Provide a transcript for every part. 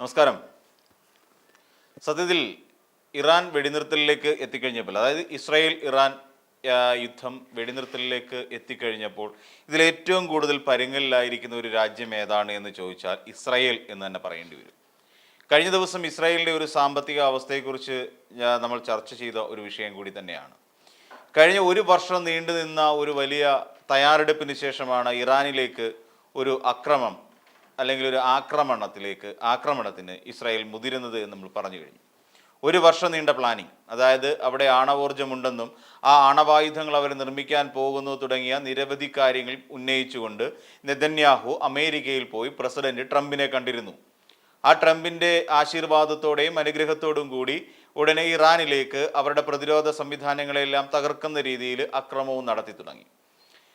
നമസ്കാരം. സത്യത്തിൽ ഇറാൻ വെടിനിർത്തലിലേക്ക് എത്തിക്കഴിഞ്ഞപ്പോൾ അതായത് ഇസ്രായേൽ ഇറാൻ യുദ്ധം വെടിനിർത്തലിലേക്ക് എത്തിക്കഴിഞ്ഞപ്പോൾ ഇതിലേറ്റവും കൂടുതൽ പരുങ്ങലിലായിരിക്കുന്ന ഒരു രാജ്യം ഏതാണ് എന്ന് ചോദിച്ചാൽ ഇസ്രായേൽ എന്ന് തന്നെ പറയേണ്ടി വരും. കഴിഞ്ഞ ദിവസം ഇസ്രായേലിന്റെ ഒരു സാമ്പത്തിക അവസ്ഥയെക്കുറിച്ച് നമ്മൾ ചർച്ച ചെയ്ത ഒരു വിഷയം കൂടി തന്നെയാണ്. കഴിഞ്ഞ ഒരു വർഷം നീണ്ടുനിന്ന ഒരു വലിയ തയ്യാറെടുപ്പിന് ശേഷമാണ് ഇറാനിലേക്ക് ഒരു അക്രമം അല്ലെങ്കിൽ ഒരു ആക്രമണത്തിലേക്ക് ആക്രമണത്തിന് ഇസ്രായേൽ മുതിരുന്നത് എന്ന് നമ്മൾ പറഞ്ഞു കഴിഞ്ഞു. ഒരു വർഷം നീണ്ട പ്ലാനിങ് അതായത് അവിടെ ആണവോർജമുണ്ടെന്നും ആ ആണവായുധങ്ങൾ അവർ നിർമ്മിക്കാൻ പോകുന്നു തുടങ്ങിയ നിരവധി കാര്യങ്ങൾ ഉന്നയിച്ചുകൊണ്ട് നെതന്യാഹു അമേരിക്കയിൽ പോയി പ്രസിഡന്റ് ട്രംപിനെ കണ്ടിരുന്നു. ആ ട്രംപിന്റെ ആശീർവാദത്തോടെയും അനുഗ്രഹത്തോടും കൂടി ഉടനെ ഇറാനിലേക്ക് അവരുടെ പ്രതിരോധ സംവിധാനങ്ങളെല്ലാം തകർക്കുന്ന രീതിയിൽ അക്രമവും നടത്തി തുടങ്ങി.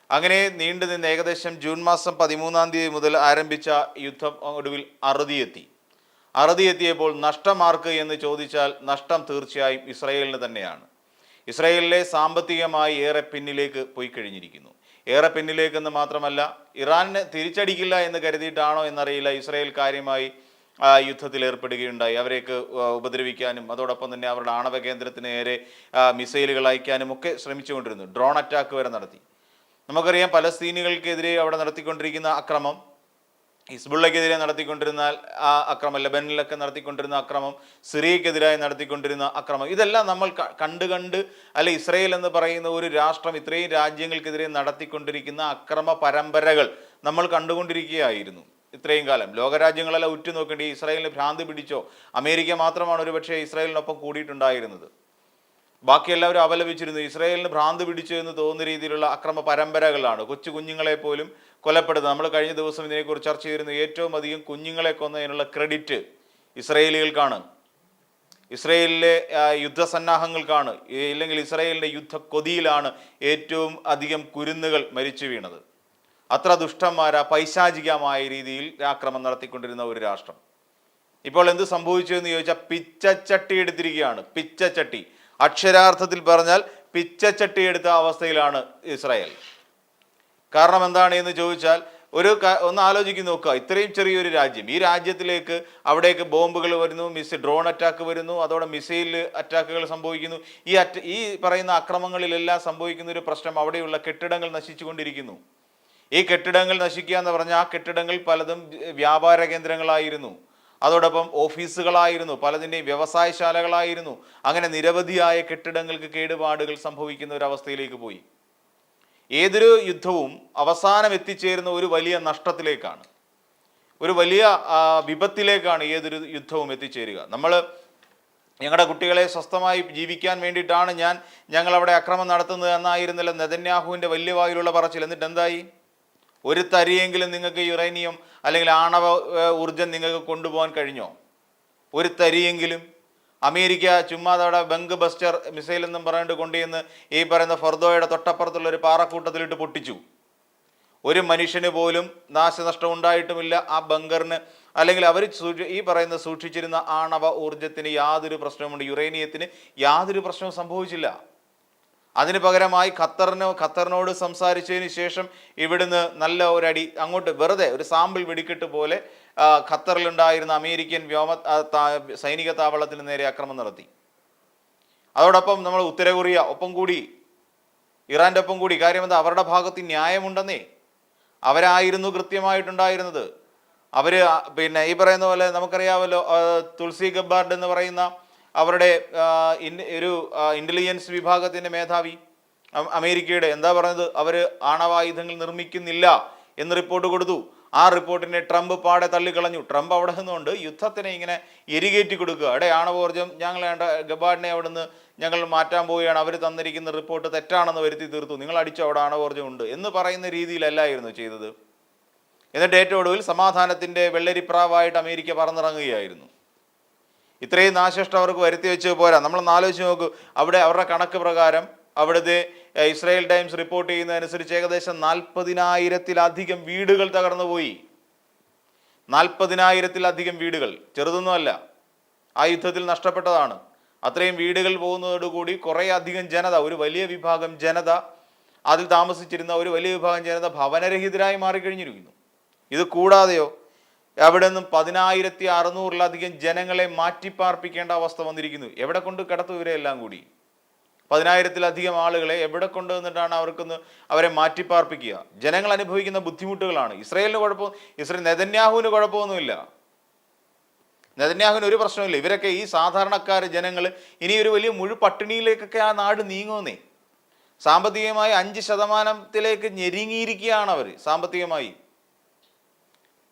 അങ്ങനെ നീണ്ടു നിന്ന് ഏകദേശം ജൂൺ മാസം പതിമൂന്നാം തീയതി മുതൽ ആരംഭിച്ച യുദ്ധം ഒടുവിൽ അറുതിയെത്തി. അറുതിയെത്തിയപ്പോൾ നഷ്ടമാർക്ക് എന്ന് ചോദിച്ചാൽ നഷ്ടം തീർച്ചയായും ഇസ്രയേലിന് തന്നെയാണ്. ഇസ്രയേലിലെ സാമ്പത്തികമായി ഏറെ പിന്നിലേക്ക് പോയി കഴിഞ്ഞിരിക്കുന്നു. ഏറെ പിന്നിലേക്കെന്ന് മാത്രമല്ല ഇറാനെ തിരിച്ചടിക്കില്ല എന്ന് കരുതിയിട്ടാണോ എന്നറിയില്ല ഇസ്രയേൽ കാര്യമായി യുദ്ധത്തിൽ ഏർപ്പെടുകയുണ്ടായി. അവരേക്ക് ഉപദ്രവിക്കാനും അതോടൊപ്പം തന്നെ അവരുടെ ആണവ കേന്ദ്രത്തിന് നേരെ മിസൈലുകൾ അയക്കാനും ഒക്കെ ശ്രമിച്ചുകൊണ്ടിരുന്നു. ഡ്രോൺ അറ്റാക്ക് വരെ നടത്തി. നമുക്കറിയാം പലസ്തീനികൾക്കെതിരെ അവിടെ നടത്തിക്കൊണ്ടിരിക്കുന്ന അക്രമം ഹിസ്ബുള്ളക്കെതിരെ നടത്തിക്കൊണ്ടിരുന്ന ആ അക്രമം ലബനിലൊക്കെ നടത്തിക്കൊണ്ടിരുന്ന അക്രമം സിറിയക്കെതിരായി നടത്തിക്കൊണ്ടിരുന്ന അക്രമം ഇതെല്ലാം നമ്മൾ കണ്ട് കണ്ട് അല്ലെ ഇസ്രയേൽ എന്ന് പറയുന്ന ഒരു രാഷ്ട്രം ഇത്രയും രാജ്യങ്ങൾക്കെതിരെ നടത്തിക്കൊണ്ടിരിക്കുന്ന അക്രമ പരമ്പരകൾ നമ്മൾ കണ്ടുകൊണ്ടിരിക്കുകയായിരുന്നു ഇത്രയും കാലം. ലോകരാജ്യങ്ങളെല്ലാം ഉറ്റുനോക്കേണ്ടി ഇസ്രായേലിന് ഭ്രാന്ത് പിടിച്ചോ? അമേരിക്ക മാത്രമാണ് ഒരുപക്ഷെ ഇസ്രായേലിനൊപ്പം കൂടിയിട്ടുണ്ടായിരുന്നത്. ബാക്കി എല്ലാവരും അപലപിച്ചിരുന്നു. ഇസ്രയേലിന് ഭ്രാന്ത് പിടിച്ചു എന്ന് തോന്നുന്ന രീതിയിലുള്ള അക്രമ പരമ്പരകളാണ് കൊച്ചു കുഞ്ഞുങ്ങളെ പോലും കൊലപ്പെടുന്നത്. നമ്മൾ കഴിഞ്ഞ ദിവസം ഇതിനെക്കുറിച്ച് ചർച്ച ചെയ്തിരുന്നു. ഏറ്റവും അധികം കുഞ്ഞുങ്ങളെ കൊന്നതിനുള്ള ക്രെഡിറ്റ് ഇസ്രായേലികൾക്കാണ്. ഇസ്രയേലിലെ യുദ്ധസന്നാഹങ്ങൾക്കാണ്. ഇല്ലെങ്കിൽ ഇസ്രയേലിന്റെ യുദ്ധ കൊതിയിലാണ് ഏറ്റവും അധികം കുരുന്നുകൾ മരിച്ചു വീണത്. അത്ര ദുഷ്ടന്മാര പൈശാചികമായ രീതിയിൽ ആക്രമം നടത്തിക്കൊണ്ടിരുന്ന ഒരു രാഷ്ട്രം. ഇപ്പോൾ എന്ത് സംഭവിച്ചു എന്ന് ചോദിച്ചാൽ പിച്ചച്ചട്ടി എടുത്തിരിക്കുകയാണ്. പിച്ചച്ചട്ടി. അക്ഷരാർത്ഥത്തിൽ പറഞ്ഞാൽ പിച്ചച്ചട്ടി എടുത്ത അവസ്ഥയിലാണ് ഇസ്രായേൽ. കാരണം എന്താണ് എന്ന് ചോദിച്ചാൽ ഒരു ഒന്ന് ആലോചിച്ച് നോക്കുക. ഇത്രയും ചെറിയൊരു രാജ്യം ഈ രാജ്യത്തിലേക്ക് അവിടേക്ക് ബോംബുകൾ വരുന്നു മിസ് ഡ്രോൺ അറ്റാക്ക് വരുന്നു അതോടെ മിസൈൽ അറ്റാക്കുകൾ സംഭവിക്കുന്നു. ഈ അറ്റ ഈ പറയുന്ന അക്രമങ്ങളിലെല്ലാം സംഭവിക്കുന്ന ഒരു പ്രശ്നം അവിടെയുള്ള കെട്ടിടങ്ങൾ നശിച്ചുകൊണ്ടിരിക്കുന്നു. ഈ കെട്ടിടങ്ങൾ നശിക്കുക എന്ന് പറഞ്ഞാൽ ആ കെട്ടിടങ്ങൾ പലതും വ്യാപാര കേന്ദ്രങ്ങളായിരുന്നു. അതോടൊപ്പം ഓഫീസുകളായിരുന്നു പലതിന്റെയും വ്യവസായശാലകളായിരുന്നു. അങ്ങനെ നിരവധിയായ കെട്ടിടങ്ങൾക്ക് കേടുപാടുകൾ സംഭവിക്കുന്ന ഒരു അവസ്ഥയിലേക്ക് പോയി. ഏതൊരു യുദ്ധവും അവസാനം എത്തിച്ചേരുന്ന ഒരു വലിയ നഷ്ടത്തിലേക്കാണ്. ഒരു വലിയ വിപത്തിലേക്കാണ് ഏതൊരു യുദ്ധവും എത്തിച്ചേരുക. നമ്മൾ ഞങ്ങളുടെ കുട്ടികളെ സ്വസ്ഥമായി ജീവിക്കാൻ വേണ്ടിയിട്ടാണ് ഞാൻ ഞങ്ങൾ അവിടെ അക്രമം നടത്തുന്നത് എന്നായിരുന്നില്ല. നെതന്യാഹുവിന്റെ വലിയ വായിലുള്ള പറച്ചിൽ. എന്നിട്ട് എന്തായി ഒരു തരിയെങ്കിലും നിങ്ങൾക്ക് യുറേനിയം അല്ലെങ്കിൽ ആണവ ഊർജം നിങ്ങൾക്ക് കൊണ്ടുപോകാൻ കഴിഞ്ഞോ? ഒരു തരിയെങ്കിലും. അമേരിക്ക ചുമ്മാതവിടെ ബംഗ് ബസ്റ്റർ മിസൈൽ എന്നും പറഞ്ഞിട്ട് കൊണ്ടുചെന്ന് ഈ പറയുന്ന ഫർദോയുടെ തൊട്ടപ്പുറത്തുള്ള ഒരു പാറക്കൂട്ടത്തിലിട്ട് പൊട്ടിച്ചു. ഒരു മനുഷ്യന് പോലും നാശനഷ്ടം ഉണ്ടായിട്ടുമില്ല. ആ ബങ്കറിന് അല്ലെങ്കിൽ അവർ ഈ പറയുന്ന സൂക്ഷിച്ചിരുന്ന ആണവ ഊർജത്തിന് യാതൊരു പ്രശ്നവുമുണ്ട്. യുറേനിയത്തിന് യാതൊരു പ്രശ്നവും സംഭവിച്ചില്ല. അതിന് പകരമായി ഖത്തറിനോ ഖത്തറിനോട് സംസാരിച്ചതിന് ശേഷം ഇവിടുന്ന് നല്ല ഒരടി അങ്ങോട്ട് വെറുതെ ഒരു സാമ്പിൾ വെടിക്കെട്ട് പോലെ ഖത്തറിലുണ്ടായിരുന്ന അമേരിക്കൻ വ്യോമ സൈനിക താവളത്തിന് നേരെ ആക്രമണം നടത്തി. അതോടൊപ്പം നമ്മൾ ഉത്തര കൊറിയ ഒപ്പം കൂടി ഇറാന്റെ ഒപ്പം കൂടി കാര്യം എന്താ? അവരുടെ ഭാഗത്ത് ന്യായമുണ്ടെന്നേ. അവരായിരുന്നു കൃത്യമായിട്ടുണ്ടായിരുന്നത്. അവർ പിന്നെ ഈ പറയുന്ന പോലെ നമുക്കറിയാമല്ലോ തുളസി ഗബ്ബാർഡ് എന്ന് പറയുന്ന അവരുടെ ഒരു ഇന്റലിജൻസ് വിഭാഗത്തിന്റെ മേധാവി അമേരിക്കയുടെ എന്താ പറഞ്ഞത്? അവർ ആണവായുധങ്ങൾ നിർമ്മിക്കുന്നില്ല എന്ന് റിപ്പോർട്ട് കൊടുത്തു. ആ റിപ്പോർട്ടിനെ ട്രംപ് പാടെ തള്ളിക്കളഞ്ഞു. ട്രംപ് അവിടെ നിന്നുകൊണ്ട് യുദ്ധത്തിനെ ഇങ്ങനെ എരികേറ്റി കൊടുക്കുക. അവിടെ ആണവോർജം ഞങ്ങൾ ഗബാഡിനെ അവിടെ നിന്ന് ഞങ്ങൾ മാറ്റാൻ പോവുകയാണ്. അവർ തന്നിരിക്കുന്ന റിപ്പോർട്ട് തെറ്റാണെന്ന് വരുത്തി തീർത്തു. നിങ്ങൾ അടിച്ചു അവിടെ ആണവോർജം ഉണ്ട് എന്ന് പറയുന്ന രീതിയിലല്ലായിരുന്നു ചെയ്തത്. എന്നിട്ട് ഏറ്റവും ഒടുവിൽ സമാധാനത്തിന്റെ വെള്ളരിപ്രാവായിട്ട് അമേരിക്ക പറന്നിറങ്ങുകയായിരുന്നു. ഇത്രയും നാശനഷ്ടം അവർക്ക് വരുത്തി വെച്ച് പോരാ. നമ്മൾ ആലോചിച്ച് നോക്കൂ. അവിടെ അവരുടെ കണക്ക് പ്രകാരം അവിടുത്തെ ഇസ്രായേൽ ടൈംസ് റിപ്പോർട്ട് ചെയ്യുന്നതനുസരിച്ച് ഏകദേശം നാൽപ്പതിനായിരത്തിലധികം വീടുകൾ തകർന്നു പോയി നാൽപ്പതിനായിരത്തിലധികം വീടുകൾ. ചെറുതൊന്നുമല്ല ആ യുദ്ധത്തിൽ നഷ്ടപ്പെട്ടതാണ്. അത്രയും വീടുകൾ പോകുന്നതോടുകൂടി കുറേ അധികം ജനത ഒരു വലിയ വിഭാഗം ജനത അതിൽ താമസിച്ചിരുന്ന ഒരു വലിയ വിഭാഗം ജനത ഭവനരഹിതരായി മാറിക്കഴിഞ്ഞിരിക്കുന്നു. ഇത് കൂടാതെയോ അവിടെ നിന്നും പതിനായിരത്തി അറുന്നൂറിലധികം ജനങ്ങളെ മാറ്റിപ്പാർപ്പിക്കേണ്ട അവസ്ഥ വന്നിരിക്കുന്നു. എവിടെ കൊണ്ട് കിടത്തു ഇവരെല്ലാം കൂടി? പതിനായിരത്തിലധികം ആളുകളെ എവിടെ കൊണ്ടുവന്നിട്ടാണ് അവർക്കൊന്ന് അവരെ മാറ്റിപ്പാർപ്പിക്കുക? ജനങ്ങൾ അനുഭവിക്കുന്ന ബുദ്ധിമുട്ടുകളാണ്. ഇസ്രയേലിന് കുഴപ്പം ഇസ്രയേൽ നെതന്യാഹുവിന് കുഴപ്പമൊന്നുമില്ല. നെതന്യാഹുവിന് ഒരു പ്രശ്നമില്ല ഇവരൊക്കെ ഈ സാധാരണക്കാർ ജനങ്ങൾ ഇനി ഒരു വലിയ മുഴു പട്ടിണിയിലേക്കൊക്കെ ആ നാട് നീങ്ങുമെന്നേ. സാമ്പത്തികമായി അഞ്ച് ശതമാനത്തിലേക്ക് ഞെരുങ്ങിയിരിക്കുകയാണ് അവർ സാമ്പത്തികമായി.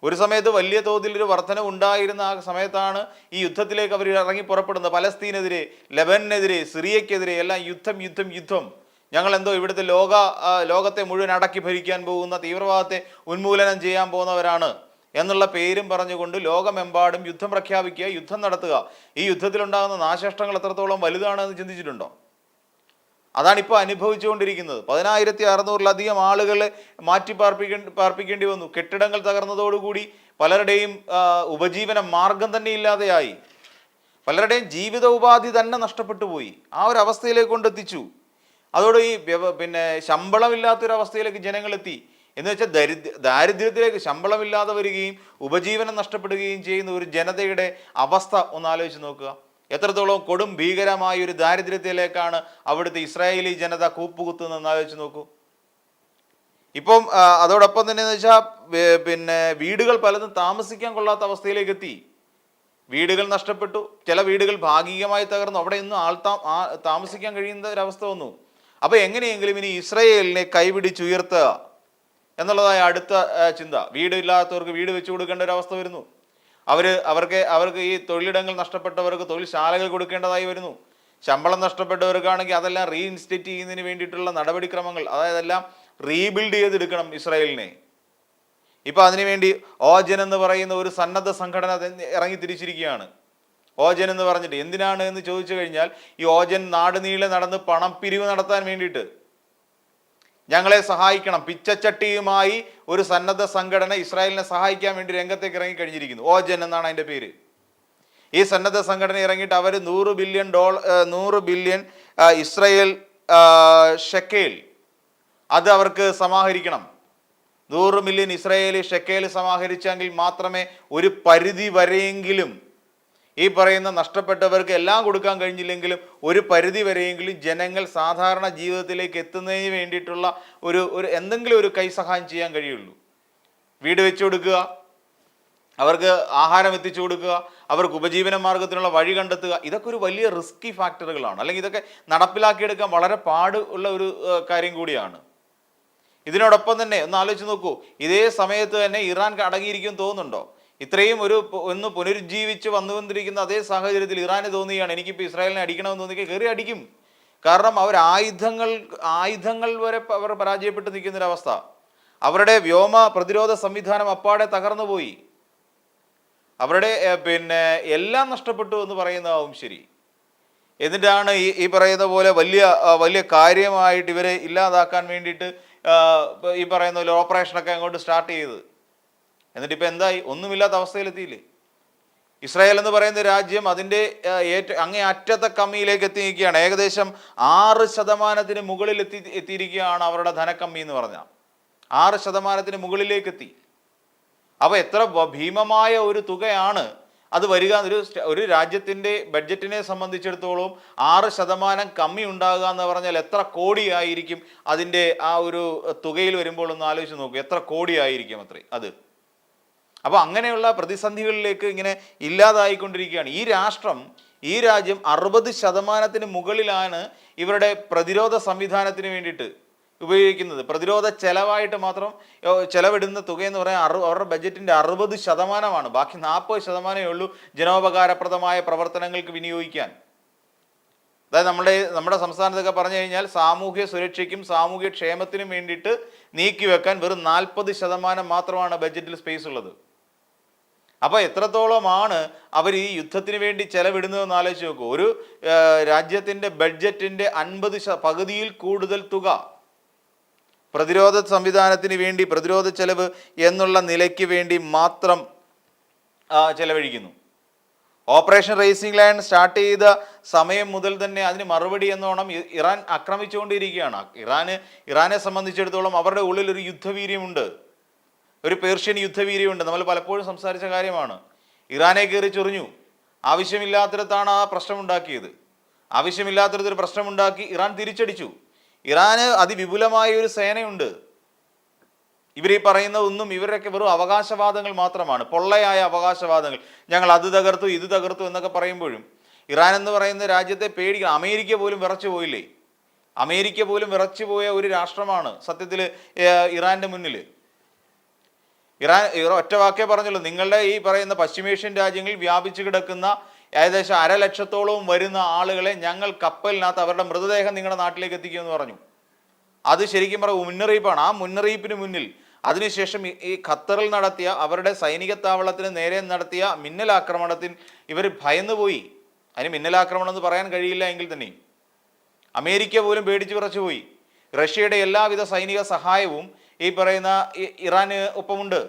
ഒരു സമയത്ത് വലിയ തോതിൽ ഒരു വർധന ഉണ്ടായിരുന്ന ആ സമയത്താണ് ഈ യുദ്ധത്തിലേക്ക് അവർ ഇറങ്ങി പുറപ്പെടുന്നത്. പലസ്തീനെതിരെ ലബനെതിരെ സിറിയക്കെതിരെ എല്ലാം യുദ്ധം യുദ്ധം യുദ്ധം. ഞങ്ങൾ എന്തോ ഇവിടുത്തെ ലോക ലോകത്തെ മുഴുവൻ അടക്കി ഭരിക്കാൻ പോകുന്ന തീവ്രവാദത്തെ ഉന്മൂലനം ചെയ്യാൻ പോകുന്നവരാണ് എന്നുള്ള പേരും പറഞ്ഞുകൊണ്ട് ലോകമെമ്പാടും യുദ്ധം പ്രഖ്യാപിക്കുക യുദ്ധം നടത്തുക. ഈ യുദ്ധത്തിലുണ്ടാകുന്ന നാശനഷ്ടങ്ങൾ എത്രത്തോളം വലുതാണെന്ന് ചിന്തിച്ചിട്ടുണ്ടോ? അതാണ് ഇപ്പോൾ അനുഭവിച്ചുകൊണ്ടിരിക്കുന്നത്. പതിനായിരത്തി അറുന്നൂറിലധികം ആളുകളെ മാറ്റി പാർപ്പിക്കേണ്ടി പാർപ്പിക്കേണ്ടി വന്നു. കെട്ടിടങ്ങൾ തകർന്നതോടുകൂടി പലരുടെയും ഉപജീവന മാർഗം തന്നെ ഇല്ലാതെയായി. പലരുടെയും ജീവിത ഉപാധി തന്നെ നഷ്ടപ്പെട്ടു പോയി. ആ ഒരു അവസ്ഥയിലേക്ക് കൊണ്ടെത്തിച്ചു. അതോടെ ഈ പിന്നെ ശമ്പളമില്ലാത്തൊരവസ്ഥയിലേക്ക് ജനങ്ങളെത്തി. എന്ന് വെച്ചാൽ ദരിദ്ര ദാരിദ്ര്യത്തിലേക്ക് ശമ്പളമില്ലാതെ വരികയും ഉപജീവനം നഷ്ടപ്പെടുകയും ചെയ്യുന്ന ഒരു ജനതയുടെ അവസ്ഥ ഒന്ന് ആലോചിച്ച് നോക്കുക. എത്രത്തോളം കൊടും ഭീകരമായ ഒരു ദാരിദ്ര്യത്തിലേക്കാണ് അവിടുത്തെ ഇസ്രായേലി ജനത കൂപ്പുകുത്തുന്നതെന്ന് ആലോചിച്ച് നോക്കൂ. ഇപ്പം അതോടൊപ്പം തന്നെ എന്ന് വെച്ചാൽ പിന്നെ വീടുകൾ പലതും താമസിക്കാൻ കൊള്ളാത്ത അവസ്ഥയിലേക്ക് എത്തി വീടുകൾ നഷ്ടപ്പെട്ടു. ചില വീടുകൾ ഭാഗികമായി തകർന്നു. അവിടെ ഇന്നും ആൾ താ താമസിക്കാൻ കഴിയുന്ന ഒരവസ്ഥ വന്നു. അപ്പോൾ എങ്ങനെയെങ്കിലും ഇനി ഇസ്രയേലിനെ കൈപിടിച്ചുയർത്തുക എന്നുള്ളതായ അടുത്ത ചിന്ത. വീടില്ലാത്തവർക്ക് വീട് വെച്ചു കൊടുക്കേണ്ട ഒരു അവസ്ഥ വരുന്നു. അവർ അവർക്ക് അവർക്ക് ഈ തൊഴിലിടങ്ങൾ നഷ്ടപ്പെട്ടവർക്ക് തൊഴിൽശാലകൾ കൊടുക്കേണ്ടതായി വരുന്നു. ശമ്പളം നഷ്ടപ്പെട്ടവർക്കാണെങ്കിൽ അതെല്ലാം റീഇൻസ്റ്റേറ്റ് ചെയ്യുന്നതിന് വേണ്ടിയിട്ടുള്ള നടപടിക്രമങ്ങൾ അതായത് എല്ലാം റീബിൽഡ് ചെയ്തെടുക്കണം ഇസ്രായേലിനെ. ഇപ്പോൾ അതിനുവേണ്ടി ഓജൻ എന്ന് പറയുന്ന ഒരു സന്നദ്ധ സംഘടന ഇറങ്ങി തിരിച്ചിരിക്കുകയാണ്. ഓജൻ എന്ന് പറഞ്ഞിട്ട് എന്തിനാണ് എന്ന് ചോദിച്ചു കഴിഞ്ഞാൽ ഈ ഓജൻ നാടുനീളെ നടന്ന് പണം പിരിവ് നടത്താൻ വേണ്ടിയിട്ട്. ഞങ്ങളെ സഹായിക്കണം. പിച്ചച്ചട്ടിയുമായി ഒരു സന്നദ്ധ സംഘടന ഇസ്രായേലിനെ സഹായിക്കാൻ വേണ്ടി രംഗത്തേക്ക് ഇറങ്ങി കഴിഞ്ഞിരിക്കുന്നു. ഓജൻ എന്നാണ് അതിന്റെ പേര്. ഈ സന്നദ്ധ സംഘടന ഇറങ്ങിയിട്ട് അവർ നൂറ് ബില്യൺ ഡോളർ നൂറ് ബില്യൺ ഇസ്രയേൽ ഇസ്രായേൽ ഷെക്കേൽ. അത് അവർക്ക് സമാഹരിക്കണം. നൂറ് മില്യൺ ഇസ്രായേലി ഷെക്കേൽ സമാഹരിച്ചെങ്കിൽ മാത്രമേ ഒരു പരിധി വരെയെങ്കിലും ഈ പറയുന്ന നഷ്ടപ്പെട്ടവർക്ക് എല്ലാം കൊടുക്കാൻ കഴിഞ്ഞില്ലെങ്കിലും ഒരു പരിധി വരെയെങ്കിലും ജനങ്ങൾ സാധാരണ ജീവിതത്തിലേക്ക് എത്തുന്നതിന് വേണ്ടിയിട്ടുള്ള ഒരു ഒരു എന്തെങ്കിലും ഒരു കൈസഹായം ചെയ്യാൻ കഴിയുള്ളൂ. വീട് വെച്ചു കൊടുക്കുക അവർക്ക് ആഹാരം എത്തിച്ചു കൊടുക്കുക അവർക്ക് ഉപജീവന മാർഗത്തിനുള്ള വഴി കണ്ടെത്തുക ഇതൊക്കെ ഒരു വലിയ റിസ്കി ഫാക്ടറുകളാണ് അല്ലെങ്കിൽ ഇതൊക്കെ നടപ്പിലാക്കിയെടുക്കാൻ വളരെ പാട് ഉള്ള ഒരു കാര്യം കൂടിയാണ്. ഇതിനോടൊപ്പം തന്നെ ഒന്ന് ആലോചിച്ച് നോക്കൂ. ഇതേ സമയത്ത് തന്നെ ഇറാൻ അടങ്ങിയിരിക്കും തോന്നുന്നുണ്ടോ? ഇത്രയും ഒരു ഒന്ന് പുനരുജ്ജീവിച്ച് വന്നുകൊണ്ടിരിക്കുന്ന അതേ സാഹചര്യത്തിൽ ഇറാന് തോന്നുകയാണ് എനിക്കിപ്പോൾ ഇസ്രായേലിനെ അടിക്കണമെന്ന് തോന്നിയാൽ കയറി അടിക്കും. കാരണം അവർ ആയുധങ്ങൾ ആയുധങ്ങൾ വരെ അവർ പരാജയപ്പെട്ട് നിൽക്കുന്നൊരവസ്ഥ. അവരുടെ വ്യോമ പ്രതിരോധ സംവിധാനം അപ്പാടെ തകർന്നു പോയി. അവരുടെ പിന്നെ എല്ലാം നഷ്ടപ്പെട്ടു എന്ന് പറയുന്നതാവും ശരി. എന്നിട്ടാണ് ഈ ഈ പറയുന്ന പോലെ വലിയ വലിയ കാര്യമായിട്ട് ഇവരെ ഇല്ലാതാക്കാൻ വേണ്ടിയിട്ട് ഈ പറയുന്ന പോലെ ഓപ്പറേഷനൊക്കെ അങ്ങോട്ട് സ്റ്റാർട്ട് ചെയ്തത്. എന്നിട്ട് ഇപ്പം എന്തായി? ഒന്നുമില്ലാത്ത അവസ്ഥയിലെത്തിയില്ലേ? ഇസ്രായേൽ എന്ന് പറയുന്ന രാജ്യം അതിന്റെ ഏറ്റവും ഏറ്റ അങ്ങേ അറ്റത്തെ കമ്മിയിലേക്ക് എത്തി നിൽക്കുകയാണ് ഏകദേശം ആറ് ശതമാനത്തിന് മുകളിൽ എത്തി എത്തിയിരിക്കുകയാണ് അവരുടെ ധനക്കമ്മി എന്ന് പറഞ്ഞാൽ ആറ് ശതമാനത്തിന് മുകളിലേക്ക് എത്തി. അപ്പോൾ എത്ര ഭീമമായ ഒരു തുകയാണ് അത് വരിക ഒരു ഒരു രാജ്യത്തിന്റെ ബഡ്ജറ്റിനെ സംബന്ധിച്ചിടത്തോളം ആറ് ശതമാനം കമ്മി ഉണ്ടാകുക എന്ന് പറഞ്ഞാൽ എത്ര കോടിയായിരിക്കും അതിന്റെ ആ ഒരു തുകയിൽ വരുമ്പോൾ ഒന്ന് ആലോചിച്ച് നോക്കൂ. എത്ര കോടിയായിരിക്കും അത്രേ അത്? അപ്പോൾ അങ്ങനെയുള്ള പ്രതിസന്ധികളിലേക്ക് ഇങ്ങനെ ഇല്ലാതായിക്കൊണ്ടിരിക്കുകയാണ്. ഈ രാഷ്ട്രം ഈ രാജ്യം അറുപത് ശതമാനത്തിന് മുകളിലാണ് ഇവരുടെ പ്രതിരോധ സംവിധാനത്തിന് വേണ്ടിയിട്ട് ഉപയോഗിക്കുന്നത്. പ്രതിരോധ ചെലവായിട്ട് മാത്രം ചെലവിടുന്ന തുകയെന്ന് പറയാൻ അറു അവരുടെ ബജറ്റിന്റെ അറുപത് ശതമാനമാണ്. ബാക്കി നാൽപ്പത് ശതമാനമേ ഉള്ളൂ ജനോപകാരപ്രദമായ പ്രവർത്തനങ്ങൾക്ക് വിനിയോഗിക്കാൻ. അതായത് നമ്മുടെ നമ്മുടെ സംസ്ഥാനത്തൊക്കെ പറഞ്ഞു കഴിഞ്ഞാൽ സാമൂഹ്യ സുരക്ഷയ്ക്കും സാമൂഹ്യ ക്ഷേമത്തിനും വേണ്ടിയിട്ട് നീക്കി വെക്കാൻ വെറും നാൽപ്പത് ശതമാനം മാത്രമാണ് ബഡ്ജറ്റിൽ സ്പേസ് ഉള്ളത്. അപ്പോൾ എത്രത്തോളമാണ് അവർ ഈ യുദ്ധത്തിന് വേണ്ടി ചെലവിടുന്നതെന്ന് ആലോചിച്ച് നോക്കൂ. ഒരു രാജ്യത്തിന്റെ ബഡ്ജറ്റിന്റെ അൻപത് പകുതിയിൽ കൂടുതൽ തുക. പ്രതിരോധ സംവിധാനത്തിന് വേണ്ടി പ്രതിരോധ ചെലവ് എന്നുള്ള നിലയ്ക്ക് വേണ്ടി മാത്രം ചെലവഴിക്കുന്നു. ഓപ്പറേഷൻ റേസിംഗ് ലൈൻ സ്റ്റാർട്ട് ചെയ്ത സമയം മുതൽ തന്നെ അതിന് മറുപടി എന്നോണം ഇറാൻ ആക്രമിച്ചുകൊണ്ടിരിക്കുകയാണ്. ഇറാന് ഇറാനെ സംബന്ധിച്ചിടത്തോളം അവരുടെ ഉള്ളിൽ ഒരു യുദ്ധവീര്യമുണ്ട്. ഒരു പേർഷ്യൻ യുദ്ധവീര്യമുണ്ട്. നമ്മൾ പലപ്പോഴും സംസാരിച്ച കാര്യമാണ്. ഇറാനെ കയറി ചൊറിഞ്ഞു. ആവശ്യമില്ലാത്തിടത്താണ് ആ പ്രശ്നമുണ്ടാക്കിയത്. ആവശ്യമില്ലാത്തിടത്തൊരു പ്രശ്നമുണ്ടാക്കി ഇറാൻ തിരിച്ചടിച്ചു. ഇറാന് അതിവിപുലമായ ഒരു സേനയുണ്ട്. ഇവർ ഈ പറയുന്ന ഒന്നും ഇവരൊക്കെ വെറും അവകാശവാദങ്ങൾ മാത്രമാണ്. പൊള്ളയായ അവകാശവാദങ്ങൾ. ഞങ്ങൾ അത് തകർത്തു ഇത് തകർത്തു എന്നൊക്കെ പറയുമ്പോഴും ഇറാൻ എന്ന് പറയുന്ന രാജ്യത്തെ പേടിക്കണം. അമേരിക്ക പോലും വിറച്ചു പോയില്ലേ? അമേരിക്ക പോലും വിറച്ചു പോയ ഒരു രാഷ്ട്രമാണ് സത്യത്തിൽ ഇറാന്റെ മുന്നിൽ ഇറാൻ ഇറാൻ ഒറ്റ വാക്കേ പറഞ്ഞുള്ളൂ. നിങ്ങളുടെ ഈ പറയുന്ന പശ്ചിമേഷ്യൻ രാജ്യങ്ങളിൽ വ്യാപിച്ചു കിടക്കുന്ന ഏകദേശം അരലക്ഷത്തോളവും വരുന്ന ആളുകളെ ഞങ്ങൾ കപ്പലിനകത്ത് അവരുടെ മൃതദേഹം നിങ്ങളുടെ നാട്ടിലേക്ക് എത്തിക്കുമെന്ന് പറഞ്ഞു. അത് ശരിക്കും പറയുക മുന്നറിയിപ്പാണ്. ആ മുന്നറിയിപ്പിന് മുന്നിൽ അതിനുശേഷം ഈ- ഖത്തറിൽ നടത്തിയ അവരുടെ സൈനിക താവളത്തിന് നേരെ നടത്തിയ മിന്നലാക്രമണത്തിൽ ഇവർ ഭയന്നുപോയി. അതിന് മിന്നലാക്രമണം എന്ന് പറയാൻ കഴിയില്ല എങ്കിൽ തന്നെയും അമേരിക്ക പോലും പേടിച്ചു വിറച്ചുപോയി. റഷ്യയുടെ എല്ലാവിധ സൈനിക സഹായവും ഈ പറയുന്ന ഇറാന് ഒപ്പമുണ്ട്.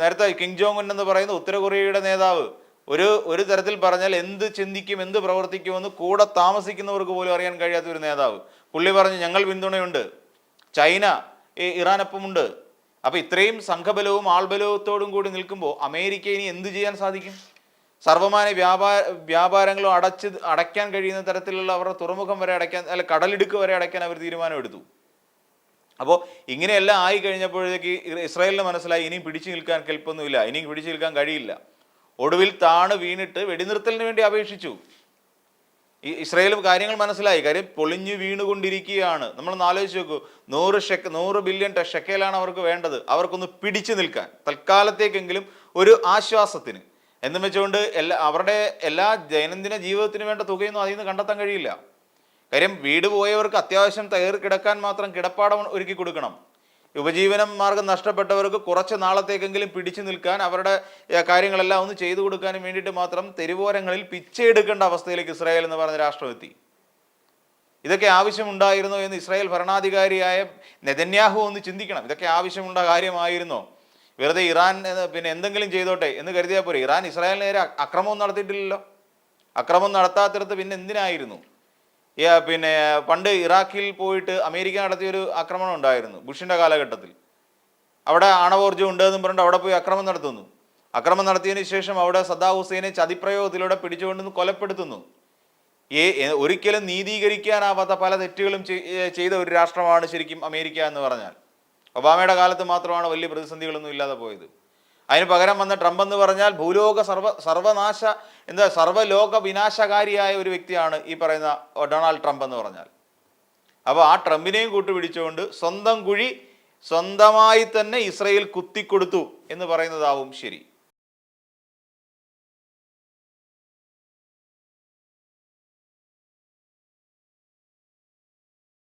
നേരത്തെ കിങ് ജോങ് ഉൻ എന്ന് പറയുന്ന ഉത്തര കൊറിയയുടെ നേതാവ് ഒരു ഒരു തരത്തിൽ പറഞ്ഞാൽ എന്ത് ചിന്തിക്കും എന്ത് പ്രവർത്തിക്കുമെന്ന് കൂടെ താമസിക്കുന്നവർക്ക് പോലും അറിയാൻ കഴിയാത്ത ഒരു നേതാവ്. പുള്ളി പറഞ്ഞു ഞങ്ങൾ പിന്തുണയുണ്ട്. ചൈന ഈ ഇറാനൊപ്പമുണ്ട്. അപ്പോൾ ഇത്രയും സംഘബലവും ആൾബലത്തോടും കൂടി നിൽക്കുമ്പോൾ അമേരിക്ക ഇനി എന്ത് ചെയ്യാൻ സാധിക്കും? സർവമാന വ്യാപാര വ്യാപാരങ്ങളും അടച്ച് അടയ്ക്കാൻ കഴിയുന്ന തരത്തിലുള്ള അവരുടെ തുറമുഖം വരെ അടയ്ക്കാൻ അല്ല കടലിടുക്ക് വരെ അടയ്ക്കാൻ അവർ തീരുമാനമെടുത്തു. അപ്പോൾ ഇങ്ങനെയെല്ലാം ആയി കഴിഞ്ഞപ്പോഴേക്ക് ഇസ്രായേലിന് മനസ്സിലായി ഇനിയും പിടിച്ചു നിൽക്കാൻ കെൽപ്പൊന്നുമില്ല ഇനിയും പിടിച്ചു നിൽക്കാൻ കഴിയില്ല. ഒടുവിൽ താണ് വീണിട്ട് വെടിനിർത്തലിന് വേണ്ടി അപേക്ഷിച്ചു. ഈ ഇസ്രായേൽ കാര്യങ്ങൾ മനസ്സിലായി. കാര്യം പൊളിഞ്ഞു വീണുകൊണ്ടിരിക്കുകയാണ്. നമ്മൾ ആലോചിച്ച് നോക്കൂ. നൂറ് ഷെക്ക് നൂറ് ബില്യൺ ഷെക്കയിലാണ് അവർക്ക് വേണ്ടത്. അവർക്കൊന്ന് പിടിച്ചു നിൽക്കാൻ തൽക്കാലത്തേക്കെങ്കിലും ഒരു ആശ്വാസത്തിന്. എന്നും വെച്ചുകൊണ്ട് എല്ലാ അവരുടെ എല്ലാ ദൈനംദിന ജീവിതത്തിന് വേണ്ട തുകയൊന്നും അതിൽ നിന്ന് കണ്ടെത്താൻ കഴിയില്ല. കാര്യം വീട് പോയവർക്ക് അത്യാവശ്യം തയ്യാറി കിടക്കാൻ മാത്രം കിടപ്പാടം ഒരുക്കി കൊടുക്കണം. ഉപജീവനം മാർഗം നഷ്ടപ്പെട്ടവർക്ക് കുറച്ച് നാളത്തേക്കെങ്കിലും പിടിച്ചു നിൽക്കാൻ അവരുടെ കാര്യങ്ങളെല്ലാം ഒന്ന് ചെയ്തു കൊടുക്കാനും വേണ്ടിയിട്ട് മാത്രം തെരുവോരങ്ങളിൽ പിച്ചയെടുക്കേണ്ട അവസ്ഥയിലേക്ക് ഇസ്രായേൽ എന്ന് പറഞ്ഞ രാഷ്ട്രം എത്തി ഇതൊക്കെ ആവശ്യമുണ്ടായിരുന്നോ എന്ന് ഇസ്രായേൽ ഭരണാധികാരിയായ നെതന്യാഹു ഒന്ന് ചിന്തിക്കണം. ഇതൊക്കെ ആവശ്യമുണ്ട കാര്യമായിരുന്നോ? വെറുതെ ഇറാൻ പിന്നെ എന്തെങ്കിലും ചെയ്തോട്ടെ എന്ന് കരുതിയാൽ പോരെ. ഇറാൻ ഇസ്രായേലിന് നേരെ അ- അക്രമവും നടത്തിയിട്ടില്ലല്ലോ. അക്രമം നടത്താത്തിടത്ത് പിന്നെ എന്തിനായിരുന്നു? പിന്നെ പണ്ട് ഇറാഖിൽ പോയിട്ട് അമേരിക്ക നടത്തിയൊരു ആക്രമണം ഉണ്ടായിരുന്നു ബുഷിന്റെ കാലഘട്ടത്തിൽ. അവിടെ ആണവോർജം ഉണ്ടെന്നും പറഞ്ഞിട്ട് അവിടെ പോയി അക്രമം നടത്തുന്നു. അക്രമം നടത്തിയതിനു ശേഷം അവിടെ സദ്ദാം ഹുസൈനെ ചതിപ്രയോഗത്തിലൂടെ പിടിച്ചുകൊണ്ട് കൊലപ്പെടുത്തുന്നു. ഏ ഒരിക്കലും നീതീകരിക്കാനാവാത്ത പല തെറ്റുകളും ചെയ്ത ഒരു രാഷ്ട്രമാണ് ശരിക്കും അമേരിക്ക എന്ന് പറഞ്ഞാൽ. ഒബാമയുടെ കാലത്ത് മാത്രമാണ് വലിയ പ്രതിസന്ധികളൊന്നും ഇല്ലാതെ പോയത്. അതിന് പകരം വന്ന ട്രംപ് എന്ന് പറഞ്ഞാൽ ഭൂലോക സർവ സർവനാശ എന്താ സർവലോക വിനാശകാരിയായ ഒരു വ്യക്തിയാണ് ഈ പറയുന്ന ഡൊണാൾഡ് ട്രംപ് എന്ന് പറഞ്ഞാൽ. അപ്പോൾ ആ ട്രംപിനെയും കൂട്ടുപിടിച്ചുകൊണ്ട് സ്വന്തം കുഴി സ്വന്തമായി തന്നെ ഇസ്രയേൽ കുത്തിക്കൊടുത്തു എന്ന് പറയുന്നതാവും ശരി.